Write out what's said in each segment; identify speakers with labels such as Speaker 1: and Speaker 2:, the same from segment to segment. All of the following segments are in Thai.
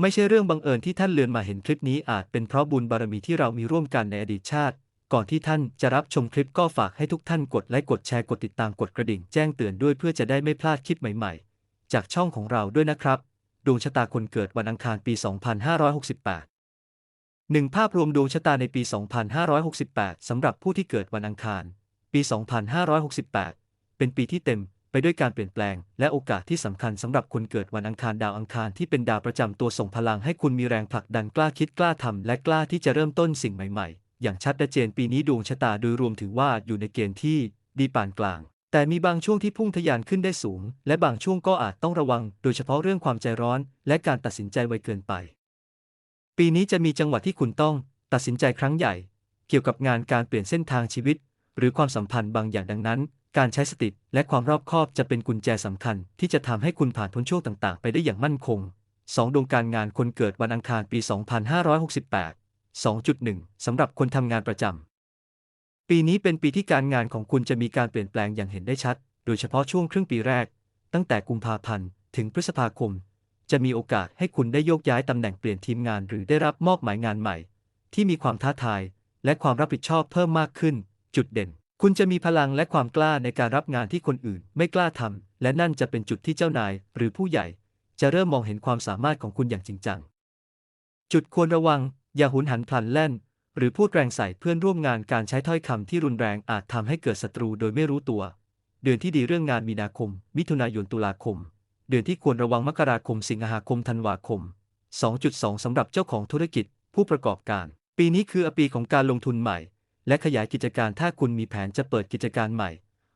Speaker 1: ไม่ใช่เรื่องบังเอิญที่ท่านเลือนมาเห็นคลิปนี้อาจเป็นเพราะบุญบารมีที่เรามีร่วมกันในอดีตชาติ ก่อนที่ท่านจะรับชมคลิปก็ฝากให้ทุกท่านกดไลค์กดแชร์กดติดตามกดกระดิ่งแจ้งเตือนด้วยเพื่อจะได้ไม่พลาดคลิปใหม่ๆ จากช่องของเราด้วยนะครับ ดวงชะตาคนเกิดวันอังคารปี 2568หนึ่งภาพรวมดวงชะตาในปี 2568 สำหรับผู้ที่เกิดวันอังคาร ปี 2568 เป็นปีที่เต็ม ไปด้วยการเปลี่ยนแปลง และโอกาสที่สำคัญสำหรับคนเกิดวันอังคารดาวอังคารที่เป็นดาวประจำตัวส่งพลังให้คุณมีแรงผลักดันกล้าคิดกล้าทำและกล้าที่จะเริ่มต้นสิ่งใหม่ๆ อย่างชัดเจนปีนี้ดวงชะตาโดยรวมถือว่าอยู่ในเกณฑ์ที่ดีปานกลาง แต่มีบางช่วงที่พุ่งทะยานขึ้นได้สูง และบางช่วงก็อาจต้องระวัง โดยเฉพาะเรื่องความใจร้อน และการตัดสินใจไวเกินไป ปีนี้จะมีจังหวะที่คุณต้อง ตัดสินใจครั้งใหญ่ เกี่ยวกับงานการเปลี่ยนเส้นทางชีวิต หรือความสัมพันธ์บางอย่างดังนั้น การใช้สติและความรอบคอบจะเป็นกุญแจสำคัญ ที่จะทำให้คุณผ่านพ้นช่วงต่างๆ ไปได้อย่างมั่นคง 2. ดวงการงานคนเกิดวันอังคารปี 2568 2.1สำหรับคนทำงานประจำปีนี้เป็นปีที่การงานของคุณจะมีการเปลี่ยนแปลงอย่างเห็นได้ชัด โดยเฉพาะช่วงครึ่งปีแรก ตั้งแต่กุมภาพันธ์ถึงพฤษภาคม จะมีโอกาสให้คุณได้โยกย้ายตำแหน่งเปลี่ยนทีมงานหรือได้รับมอบหมายงานใหม่ ที่มีความท้าทาย และความรับผิดชอบเพิ่มมากขึ้น จุดเด่น คุณจะมีพลังและความกล้าในการรับงานที่คนอื่นไม่กล้าทำ และนั่นจะเป็นจุดที่เจ้านายหรือผู้ใหญ่ จะเริ่มมองเห็นความสามารถของคุณอย่างจริงจัง จุดควรระวัง อย่าหุนหันพลันแล่น หรือพูดแรงใส่เพื่อนร่วมงานการใช้ถ้อยคำที่รุนแรงอาจทำให้เกิดศัตรูโดยไม่รู้ตัว เดือนที่ดีเรื่องงานมีนาคม มิถุนายนตุลาคม เดือนที่ควรระวังมกราคม สิงหาคมธันวาคม 2.2 สำหรับเจ้าของธุรกิจ ผู้ประกอบการ ปีนี้คือปีของการลงทุนใหม่ และขยายกิจการถ้าคุณมีแผนจะเปิดกิจการใหม่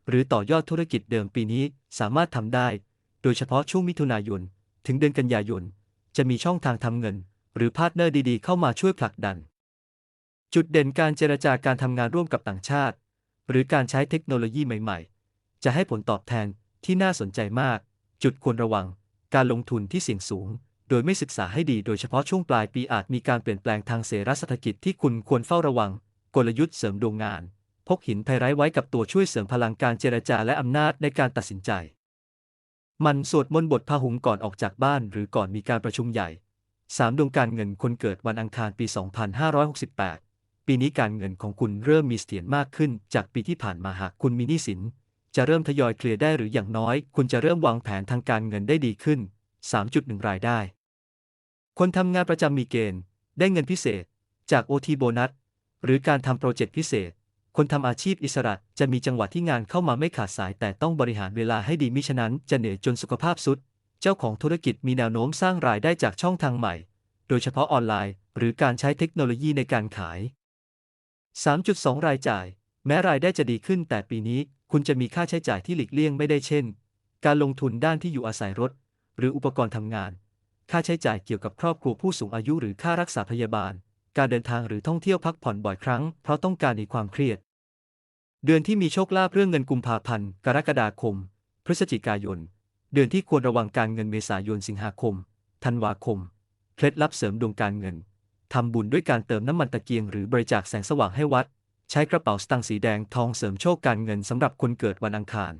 Speaker 1: หรือต่อยอดธุรกิจเดิมปีนี้สามารถทำได้ โดยเฉพาะช่วงมิถุนายน ถึงเดือนกันยายน จะมีช่องทางทำเงิน หรือพาร์ทเนอร์ดีๆ เข้ามาช่วยผลักดัน จุดเด่นการเจรจาการทำงานร่วมกับต่างชาติ หรือการใช้เทคโนโลยีใหม่ๆ จะให้ผลตอบแทนที่น่าสนใจมาก จุดควรระวัง การลงทุนที่เสี่ยงสูงโดยไม่ศึกษาให้ดีโดยเฉพาะช่วงปลายปีอาจมีการเปลี่ยนแปลงทางเศรษฐเศรษฐกิจที่คุณควรเฝ้าระวัง กลยุทธ์เสริมดวงงาน พกหินไพไร้ไว้กับตัวช่วยเสริมพลังการเจรจาและอำนาจในการตัดสินใจ มันสวดมนต์บทพาหุงก่อนออกจากบ้านหรือก่อนมีการประชุมใหญ่ 3. ดวงการเงินคนเกิดวันอังคารปี 2568 ปีนี้การเงินของคุณเริ่มมีเสถียรมากขึ้น จากปีที่ผ่านมาหากคุณมีหนี้สิน จะเริ่มทยอยเคลียร์ได้หรืออย่างน้อย คุณจะเริ่มวางแผนทางการเงินได้ดีขึ้น 3.1 รายได้ คนทำงานประจำมีเกณฑ์ ได้เงินพิเศษ จาก OT โบนัส หรือการทำโปรเจกต์พิเศษ คนทำอาชีพอิสระจะมีจังหวะที่งานเข้ามาไม่ขาดสาย แต่ต้องบริหารเวลาให้ดีมิฉะนั้นจะเหนื่อยจนสุขภาพสุด เจ้าของธุรกิจมีแนวโน้มสร้างรายได้จากช่องทางใหม่ โดยเฉพาะออนไลน์ หรือการใช้เทคโนโลยีในการขาย 3.2 รายจ่าย แม้รายได้จะดีขึ้น แต่ปีนี้คุณจะมีค่าใช้จ่ายที่หลีกเลี่ยงไม่ได้เช่น การลงทุนด้านที่อยู่อาศัยรถ หรืออุปกรณ์ทำงาน ค่าใช้จ่ายเกี่ยวกับครอบครัวผู้สูงอายุหรือค่ารักษาพยาบาล การเดินทางหรือท่องเที่ยวพักผ่อนบ่อยครั้ง เพราะต้องการหนีความเครียด เดือนที่มีโชคลาภเรื่องเงินกุมภาพันธ์ กรกฎาคม พฤศจิกายน เดือนที่ควรระวังการเงินเมษายนสิงหาคม ธันวาคม เคล็ดลับเสริมดวงการเงินทำบุญด้วยการเติมน้ำมันตะเกียงหรือบริจาคแสงสว่างให้วัด ใช้กระเป๋าสตางค์สีแดงทองเสริมโชคการเงินสำหรับคนเกิดวันอังคาร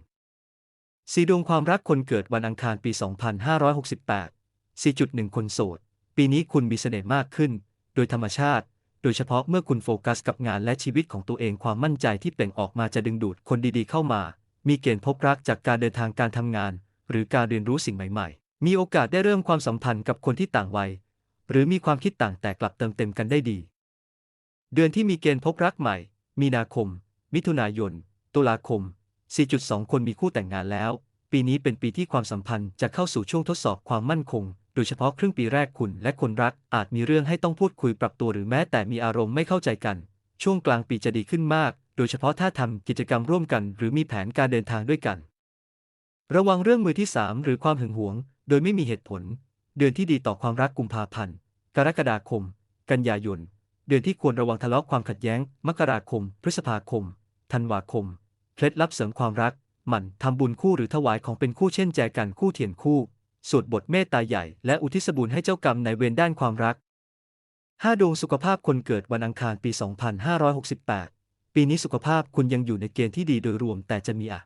Speaker 1: สีดวงความรักคนเกิดวันอังคารปี 2568 4.1 คนโสด ปีนี้คุณมีเสน่ห์มากขึ้น โดยธรรมชาติ โดยเฉพาะเมื่อคุณโฟกัสกับงานและชีวิตของตัวเองความมั่นใจที่เปล่งออกมาจะดึงดูดคนดีๆเข้ามา มีเกณฑ์พบรักจากการเดินทางการทำงาน หรือการเรียนรู้สิ่งใหม่ ๆ มีโอกาสได้เริ่มความสัมพันธ์กับคนที่ต่างวัย หรือมีความคิดต่างแต่กลับเติมเต็มกันได้ดี เดือนที่มีเกณฑ์พบรักใหม่ มีนาคม มิถุนายน ตุลาคม 4.2 คนมีคู่แต่งงานแล้ว ปีนี้เป็นปีที่ความสัมพันธ์จะเข้าสู่ช่วงทดสอบความมั่นคง โดยเฉพาะครึ่งปีแรกคุณและคนรักอาจมีเรื่องให้ต้องพูดคุยปรับตัวหรือแม้แต่มีอารมณ์ไม่เข้าใจกัน ช่วงกลางปีจะดีขึ้นมาก โดยเฉพาะถ้าทำกิจกรรมร่วมกัน หรือมีแผนการเดินทางด้วยกัน ระวังเรื่องมือที่ 3 หรือความหึงหวง โดยไม่มีเหตุผล เดือนที่ดีต่อความรักกุมภาพันธ์ กรกฎาคม กันยายน เดือนที่ควรระวังทะเลาะความขัดแย้ง มกราคม พฤษภาคม ธันวาคม เคล็ดลับเสริมความรัก หมั่นทำบุญคู่หรือถวายของเป็นคู่เช่นแจกันคู่เทียนคู่ สวดบทเมตตาใหญ่และอุทิศบุญให้เจ้ากรรมในายเวรด้านความรัก 5 ดวงสุขภาพคนเกิดวันอังคารปี 2568 ปีนี้สุขภาพคุณยังอยู่ในเกณฑ์ที่ดีโดยรวมแต่จะมีอะ